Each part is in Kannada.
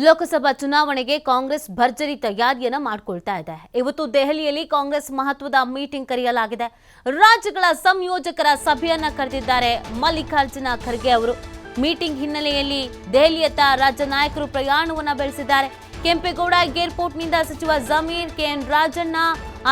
ಲೋಕಸಭಾ ಚುನಾವಣೆಗೆ ಕಾಂಗ್ರೆಸ್ ಭರ್ಜರಿ ತಯಾರಿಯನ್ನ ಮಾಡ್ಕೊಳ್ತಾ ಇದೆ. ಇವತ್ತು ದೆಹಲಿಯಲ್ಲಿ ಕಾಂಗ್ರೆಸ್ ಮಹತ್ವದ ಮೀಟಿಂಗ್ ಕರೆಯಲಾಗಿದೆ. ರಾಜ್ಯಗಳ ಸಂಯೋಜಕರ ಸಭೆಯನ್ನ ಕರೆದಿದ್ದಾರೆ ಮಲ್ಲಿಕಾರ್ಜುನ ಖರ್ಗೆ ಅವರು. ಮೀಟಿಂಗ್ ಹಿನ್ನೆಲೆಯಲ್ಲಿ ದೆಹಲಿಯತ್ತ ರಾಜ್ಯ ನಾಯಕರು ಪ್ರಯಾಣವನ್ನ ಬೆಳೆಸಿದ್ದಾರೆ. ಕೆಂಪೇಗೌಡ ಏರ್ಪೋರ್ಟ್ನಿಂದ ಸಚಿವ Zameer K N Rajanna,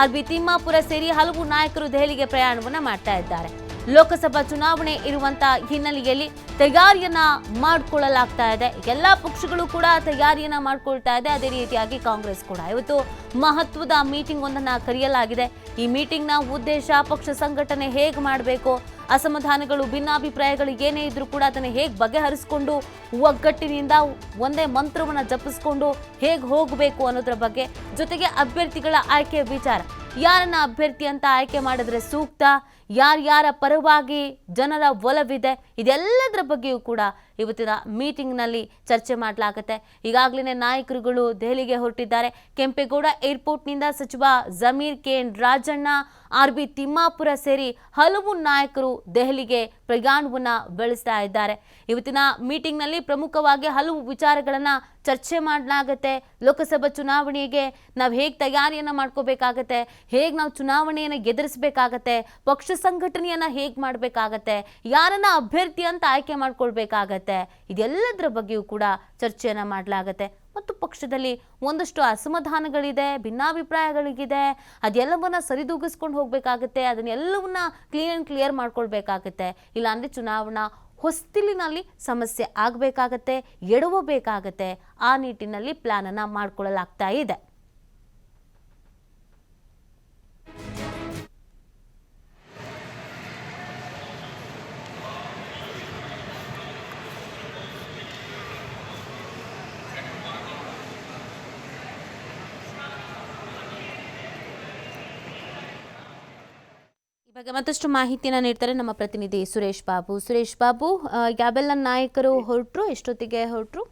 R B Timmapur ಸೇರಿ ಹಲವು ನಾಯಕರು ದೆಹಲಿಗೆ ಪ್ರಯಾಣವನ್ನ ಮಾಡ್ತಾ ಇದ್ದಾರೆ. ಲೋಕಸಭಾ ಚುನಾವಣೆ ಇರುವಂತ ಹಿನ್ನೆಲೆಯಲ್ಲಿ ತಯಾರಿಯನ್ನ ಮಾಡಿಕೊಳ್ಳಲಾಗ್ತಾ ಇದೆ. ಎಲ್ಲ ಪಕ್ಷಗಳು ಕೂಡ ತಯಾರಿಯನ್ನ ಮಾಡಿಕೊಳ್ತಾ ಇದೆ. ಅದೇ ರೀತಿಯಾಗಿ ಕಾಂಗ್ರೆಸ್ ಕೂಡ. ಇವತ್ತು ಮಹತ್ವದ ಮೀಟಿಂಗ್ ಒಂದನ್ನ ಕರೆಯಲಾಗಿದೆ. ಈ ಮೀಟಿಂಗ್ನ ಉದ್ದೇಶ ಪಕ್ಷ ಸಂಘಟನೆ ಹೇಗೆ ಮಾಡಬೇಕು? ಅಸಮಾಧಾನಗಳು, ಭಿನ್ನಾಭಿಪ್ರಾಯಗಳು ಏನೇ ಇದ್ರೂ ಕೂಡ ಅದನ್ನು ಹೇಗೆ ಬಗೆಹರಿಸ್ಕೊಂಡು, ಒಗ್ಗಟ್ಟಿನಿಂದ ಒಂದೇ ಮಂತ್ರವನ್ನು ಜಪಿಸ್ಕೊಂಡು ಹೇಗೆ ಹೋಗಬೇಕು ಅನ್ನೋದ್ರ ಬಗ್ಗೆ ಜೊತೆಗೆ ಅಭ್ಯರ್ಥಿಗಳ ಆಯ್ಕೆ ವಿಚಾರ. ಯಾರನ್ನ ಅಭ್ಯರ್ಥಿ ಅಂತ ಆಯ್ಕೆ ಮಾಡಿದ್ರೆ ಸೂಕ್ತ? ಯಾರ್ಯಾರ ಪರವಾಗಿ ಜನರ ಒಲವಿದೆ ಇದೆಲ್ಲದರ ಬಗ್ಗೆಯೂ ಕೂಡ ಇವತ್ತಿನ ಮೀಟಿಂಗ್ನಲ್ಲಿ ಚರ್ಚೆ ಮಾಡಲಾಗುತ್ತೆ. ಈಗಾಗಲೇ ನಾಯಕರುಗಳು ದೆಹಲಿಗೆ ಹೊರಟಿದ್ದಾರೆ. ಕೆಂಪೇಗೌಡ ಏರ್ಪೋರ್ಟ್ನಿಂದ ಸಚಿವ Zameer K. N Rajanna, R. B. Timmapur ಸೇರಿ ಹಲವು ನಾಯಕರು ದೆಹಲಿಗೆ ಪ್ರಯಾಣವನ್ನು ಬೆಳೆಸ್ತಾ ಇದ್ದಾರೆ. ಇವತ್ತಿನ ಮೀಟಿಂಗ್ನಲ್ಲಿ ಪ್ರಮುಖವಾಗಿ ಹಲವು ವಿಚಾರಗಳನ್ನು ಚರ್ಚೆ ಮಾಡಲಾಗತ್ತೆ. ಲೋಕಸಭಾ ಚುನಾವಣೆಗೆ ನಾವು ಹೇಗೆ ತಯಾರಿಯನ್ನ ಮಾಡ್ಕೋಬೇಕಾಗತ್ತೆ, ಹೇಗೆ ನಾವು ಚುನಾವಣೆಯನ್ನು ಎದುರಿಸಬೇಕಾಗತ್ತೆ, ಪಕ್ಷ ಸಂಘಟನೆಯನ್ನ ಹೇಗೆ ಮಾಡಬೇಕಾಗತ್ತೆ, ಯಾರನ್ನ ಅಭ್ಯರ್ಥಿ ಅಂತ ಆಯ್ಕೆ ಮಾಡ್ಕೊಳ್ಬೇಕಾಗತ್ತೆ, ಇದೆಲ್ಲದರ ಬಗ್ಗೆಯೂ ಕೂಡ ಚರ್ಚೆಯನ್ನ ಮಾಡಲಾಗತ್ತೆ. ಮತ್ತು ಪಕ್ಷದಲ್ಲಿ ಒಂದಷ್ಟು ಅಸಮಾಧಾನಗಳಿದೆ, ಭಿನ್ನಾಭಿಪ್ರಾಯಗಳಿಗಿದೆ, ಅದೆಲ್ಲವನ್ನ ಸರಿದೂಗಿಸ್ಕೊಂಡು ಹೋಗಬೇಕಾಗತ್ತೆ, ಅದನ್ನೆಲ್ಲವನ್ನ ಕ್ಲೀನ್ ಆ್ಯಂಡ್ ಕ್ಲಿಯರ್ ಮಾಡ್ಕೊಳ್ಬೇಕಾಗತ್ತೆ. ಇಲ್ಲಾಂದರೆ ಚುನಾವಣಾ ಹೊಸ್ತಿಲಿನಲ್ಲಿ ಸಮಸ್ಯೆ ಆಗಬೇಕಾಗತ್ತೆ, ಎಡವಬೇಕಾಗತ್ತೆ, ಆ ನಿಟ್ಟಿನಲ್ಲಿ ಪ್ಲಾನನ್ನು ಮಾಡ್ಕೊಳ್ಳಲಾಗ್ತಾ ಇದೆ. ಬಗ್ಗೆ ಮತ್ತಷ್ಟು ಮಾಹಿತಿಯನ್ನು ನೀಡ್ತಾರೆ ನಮ್ಮ ಪ್ರತಿನಿಧಿ ಸುರೇಶ್ ಬಾಬು. ಸುರೇಶ್ ಬಾಬು ಯಾವೆಲ್ಲ ನಾಯಕರು ಹೊರಟ್ರು, ಎಷ್ಟೊತ್ತಿಗೆ ಹೊರಟ್ರು?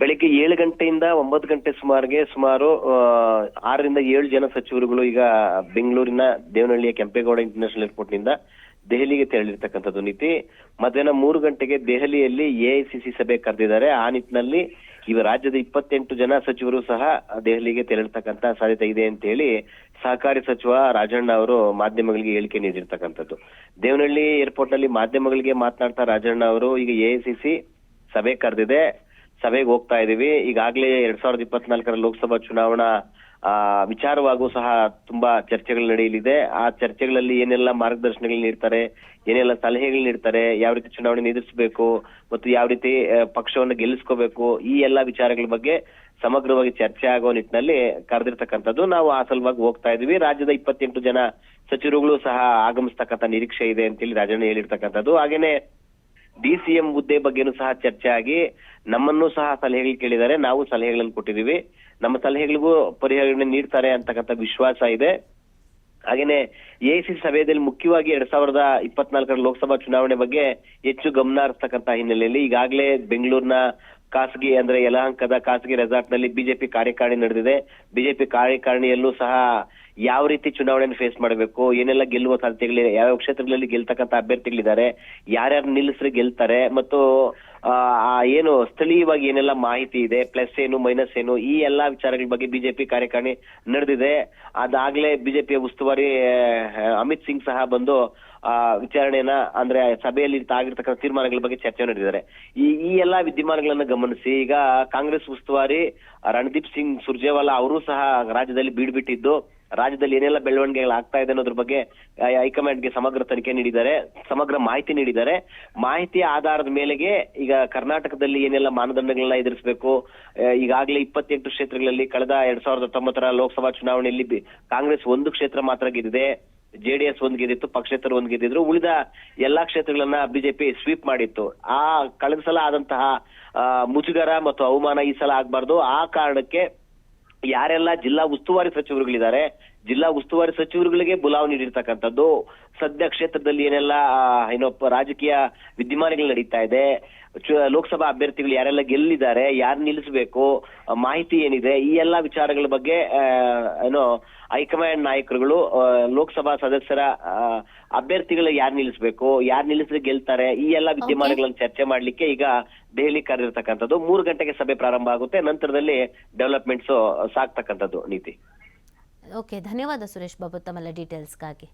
ಬೆಳಿಗ್ಗೆ ಏಳು ಗಂಟೆಯಿಂದ ಒಂಬತ್ತು ಗಂಟೆ ಸುಮಾರಿಗೆ ಸುಮಾರು ಆರರಿಂದ ಏಳು ಜನ ಸಚಿವರುಗಳು ಈಗ ಬೆಂಗಳೂರಿನ ದೇವನಹಳ್ಳಿಯ ಕೆಂಪೇಗೌಡ ಇಂಟರ್ನ್ಯಾಷನಲ್ ಏರ್ಪೋರ್ಟ್ನಿಂದ ದೆಹಲಿಗೆ ತೆರಳಿರ್ತಕ್ಕಂಥದ್ದು ನೀತಿ. ಮಧ್ಯಾಹ್ನ ಮೂರು ಗಂಟೆಗೆ ದೆಹಲಿಯಲ್ಲಿ ಎಐಸಿಸಿ ಸಭೆ ಕರೆದಿದ್ದಾರೆ. ಆ ನಿಟ್ಟಿನಲ್ಲಿ ಇವ ರಾಜ್ಯದ ಇಪ್ಪತ್ತೆಂಟು ಜನ ಸಚಿವರು ಸಹ ದೆಹಲಿಗೆ ತೆರಳತಕ್ಕಂತ ಸಾಧ್ಯತೆ ಇದೆ ಅಂತ ಹೇಳಿ ಸಹಕಾರಿ ಸಚಿವ ರಾಜಣ್ಣ ಅವರು ಮಾಧ್ಯಮಗಳಿಗೆ ಹೇಳಿಕೆ ನೀಡಿರ್ತಕ್ಕಂಥದ್ದು. ದೇವನಹಳ್ಳಿ ಏರ್ಪೋರ್ಟ್ನಲ್ಲಿ ಮಾಧ್ಯಮಗಳಿಗೆ ಮಾತನಾಡ್ತಾ ರಾಜಣ್ಣ ಅವರು, ಈಗ ಎಐಸಿಸಿ ಸಭೆ ಕರೆದಿದೆ, ಸಭೆಗೆ ಹೋಗ್ತಾ ಇದೀವಿ. ಈಗಾಗಲೇ ಎರಡ್ ಸಾವಿರದ ಇಪ್ಪತ್ನಾಲ್ಕರ ಲೋಕಸಭಾ ಚುನಾವಣಾ ವಿಚಾರವಾಗೂ ಸಹ ತುಂಬಾ ಚರ್ಚೆಗಳು ನಡೆಯಲಿದೆ. ಆ ಚರ್ಚೆಗಳಲ್ಲಿ ಏನೆಲ್ಲ ಮಾರ್ಗದರ್ಶನಗಳು ನೀಡ್ತಾರೆ ಏನೆಲ್ಲ ಸಲಹೆಗಳು ನೀಡ್ತಾರೆ ಯಾವ ರೀತಿ ಚುನಾವಣೆ ಎದುರಿಸಬೇಕು ಮತ್ತು ಯಾವ ರೀತಿ ಆ, ಪಕ್ಷವನ್ನು ಗೆಲ್ಲಿಸ್ಕೋಬೇಕು ಈ ಎಲ್ಲಾ ವಿಚಾರಗಳ ಬಗ್ಗೆ ಸಮಗ್ರವಾಗಿ ಚರ್ಚೆ ಆಗೋ ನಿಟ್ಟಿನಲ್ಲಿ ಕರೆದಿರ್ತಕ್ಕಂಥದ್ದು ನಾವು ಆ ಸಲುವಾಗಿ ಹೋಗ್ತಾ ಇದೀವಿ ರಾಜ್ಯದ ಇಪ್ಪತ್ತೆಂಟು ಜನ ಸಚಿವರುಗಳು ಸಹ ಆಗಮಿಸ್ತಕ್ಕಂಥ ನಿರೀಕ್ಷೆ ಇದೆ ಅಂತೇಳಿ ರಾಜಣ್ಣ ಹೇಳಿರ್ತಕ್ಕಂಥದ್ದು. ಹಾಗೇನೆ ಡಿ ಸಿ ಎಂ ಹುದ್ದೆ ಬಗ್ಗೆನೂ ಸಹ ಚರ್ಚೆ ಆಗಿ ನಮ್ಮನ್ನು ಸಹ ಸಲಹೆಗಳು ಕೇಳಿದ್ದಾರೆ. ನಾವು ಸಲಹೆಗಳನ್ನು ಕೊಟ್ಟಿದೀವಿ ನಮ್ಮ ಸಲಹೆಗಳಿಗೂ ಪರಿಹಾರ ನೀಡ್ತಾರೆ ಅಂತಕ್ಕಂಥ ವಿಶ್ವಾಸ ಇದೆ. ಹಾಗೇನೆ ಎಸಿ ಸಭೆಯಲ್ಲಿ ಮುಖ್ಯವಾಗಿ ಎರಡ್ ಸಾವಿರದ ಇಪ್ಪತ್ನಾಲ್ಕರ ಲೋಕಸಭಾ ಚುನಾವಣೆ ಬಗ್ಗೆ ಹೆಚ್ಚು ಗಮನ ಹರಿಸ್ತಕ್ಕಂತ ಹಿನ್ನೆಲೆಯಲ್ಲಿ ಈಗಾಗಲೇ ಬೆಂಗಳೂರಿನ ಖಾಸಗಿ ಅಂದ್ರೆ ಯಲಹಂಕದ ಖಾಸಗಿ ರೆಸಾರ್ಟ್ನಲ್ಲಿ ಬಿಜೆಪಿ ಕಾರ್ಯಕಾರಿಣಿ ನಡೆದಿದೆ. ಬಿಜೆಪಿ ಕಾರ್ಯಕಾರಿಣಿಯಲ್ಲೂ ಸಹ ಯಾವ ರೀತಿ ಚುನಾವಣೆಯನ್ನು ಫೇಸ್ ಮಾಡಬೇಕು, ಏನೆಲ್ಲ ಗೆಲ್ಲುವ ಸಾಧ್ಯತೆಗಳಿವೆ ಯಾವ ಕ್ಷೇತ್ರಗಳಲ್ಲಿ ಗೆಲ್ತಕ್ಕಂತ ಅಭ್ಯರ್ಥಿಗಳಿದ್ದಾರೆ, ಯಾರ್ಯಾರು ನಿಲ್ಲಿಸ್ರಿ ಗೆಲ್ತಾರೆ, ಮತ್ತು ಏನು ಸ್ಥಳೀಯವಾಗಿ ಏನೆಲ್ಲ ಮಾಹಿತಿ ಇದೆ ಪ್ಲಸ್ ಏನು ಮೈನಸ್ ಏನು, ಈ ಎಲ್ಲಾ ವಿಚಾರಗಳ ಬಗ್ಗೆ ಬಿಜೆಪಿ ಕಾರ್ಯಕಾರಿಣಿ ನಡೆದಿದೆ. ಅದಾಗ್ಲೇ ಬಿಜೆಪಿಯ ಉಸ್ತುವಾರಿ ಅಮಿತ್ ಸಿಂಗ್ ಸಹ ಬಂದು, ಆ, ವಿಚಾರಣೆಯನ್ನ ಅಂದ್ರೆ ಸಭೆಯಲ್ಲಿ ಆಗಿರ್ತಕ್ಕಂಥ ತೀರ್ಮಾನಗಳ ಬಗ್ಗೆ ಚರ್ಚೆ ನಡೆದಿದ್ದಾರೆ. ಈ ಈ ಎಲ್ಲಾ ವಿದ್ಯಮಾನಗಳನ್ನ ಗಮನಿಸಿ, ಈಗ ಕಾಂಗ್ರೆಸ್ ಉಸ್ತುವಾರಿ ರಣದೀಪ್ ಸಿಂಗ್ ಸುರ್ಜೇವಾಲಾ ಅವರು ಸಹ ರಾಜ್ಯದಲ್ಲಿ ಬೀಡ್ಬಿಟ್ಟಿದ್ದು. ರಾಜ್ಯದಲ್ಲಿ ಏನೆಲ್ಲ ಬೆಳವಣಿಗೆಗಳು ಆಗ್ತಾ ಇದೆ ಅನ್ನೋದ್ರ ಬಗ್ಗೆ ಹೈಕಮಾಂಡ್ಗೆ ಸಮಗ್ರ ತನಿಖೆ ನೀಡಿದ್ದಾರೆ, ಸಮಗ್ರ ಮಾಹಿತಿ ನೀಡಿದ್ದಾರೆ. ಮಾಹಿತಿಯ ಆಧಾರದ ಮೇಲೆಗೆ ಈಗ ಕರ್ನಾಟಕದಲ್ಲಿ ಏನೆಲ್ಲ ಮಾನದಂಡಗಳನ್ನ ಎದುರಿಸಬೇಕು ಈಗಾಗಲೇ ಇಪ್ಪತ್ತೆಂಟು ಕ್ಷೇತ್ರಗಳಲ್ಲಿ ಕಳೆದ ಎರಡ್ ಸಾವಿರದ ಹತ್ತೊಂಬತ್ತರ ಲೋಕಸಭಾ ಚುನಾವಣೆಯಲ್ಲಿ ಕಾಂಗ್ರೆಸ್ ಒಂದು ಕ್ಷೇತ್ರ ಮಾತ್ರ ಗೆದ್ದಿದೆ, ಜೆಡಿಎಸ್ ಒಂದ್ ಗೆದ್ದಿತ್ತು, ಪಕ್ಷೇತರ ಒಂದ್ ಗೆದ್ದಿದ್ರು, ಉಳಿದ ಎಲ್ಲಾ ಕ್ಷೇತ್ರಗಳನ್ನ ಬಿಜೆಪಿ ಸ್ವೀಪ್ ಮಾಡಿತ್ತು. ಆ, ಕಳೆದ ಸಲ ಆದಂತಹ ಮುಜುಗರ ಮತ್ತು ಅವಮಾನ ಈ ಸಲ ಆಗ್ಬಾರ್ದು. ಆ ಕಾರಣಕ್ಕೆ ಯಾರೆಲ್ಲ ಜಿಲ್ಲಾ ಉಸ್ತುವಾರಿ ಸಚಿವರುಗಳಿದ್ದಾರೆ ಜಿಲ್ಲಾ ಉಸ್ತುವಾರಿ ಸಚಿವರುಗಳಿಗೆ ಬುಲಾವ್ ನೀಡಿರ್ತಕ್ಕಂಥದ್ದು. ಸದ್ಯ ಕ್ಷೇತ್ರದಲ್ಲಿ ಏನೆಲ್ಲ ಏನೋ ರಾಜಕೀಯ ವಿದ್ಯಮಾನಗಳು ನಡೀತಾ ಇದೆ. ಲೋಕಸಭಾ ಅಭ್ಯರ್ಥಿಗಳು ಯಾರೆಲ್ಲ ಗೆಲ್ಲಿದ್ದಾರೆ ಯಾರು ನಿಲ್ಲಿಸಬೇಕು ಮಾಹಿತಿ ಏನಿದೆ ಈ ಎಲ್ಲಾ ವಿಚಾರಗಳ ಬಗ್ಗೆ ಏನೋ ಹೈಕಮಾಂಡ್ ನಾಯಕರುಗಳು ಲೋಕಸಭಾ ಸದಸ್ಯರ ಅಭ್ಯರ್ಥಿಗಳು ಯಾರು ನಿಲ್ಲಿಸಬೇಕು ಯಾರು ನಿಲ್ಲಿಸಿದ್ರೆ ಗೆಲ್ತಾರೆ ಈ ಎಲ್ಲಾ ವಿದ್ಯಮಾನಗಳನ್ನು ಚರ್ಚೆ ಮಾಡ್ಲಿಕ್ಕೆ ಈಗ ದೆಹಲಿ ಕರೆದಿರ್ತಕ್ಕಂಥದ್ದು. ಮೂರು ಗಂಟೆಗೆ ಸಭೆ ಪ್ರಾರಂಭ ಆಗುತ್ತೆ. ನಂತರದಲ್ಲಿ ಡೆವಲಪ್ಮೆಂಟ್ಸ್ ಸಾಕ್ತಕ್ಕಂಥದ್ದು ನೀತಿ. ಓಕೆ ಧನ್ಯವಾದ ಸುರೇಶ್ ಬಾಬು ತಮ್ಮೆಲ್ಲ ಡೀಟೇಲ್ಸ್ಗಾಗಿ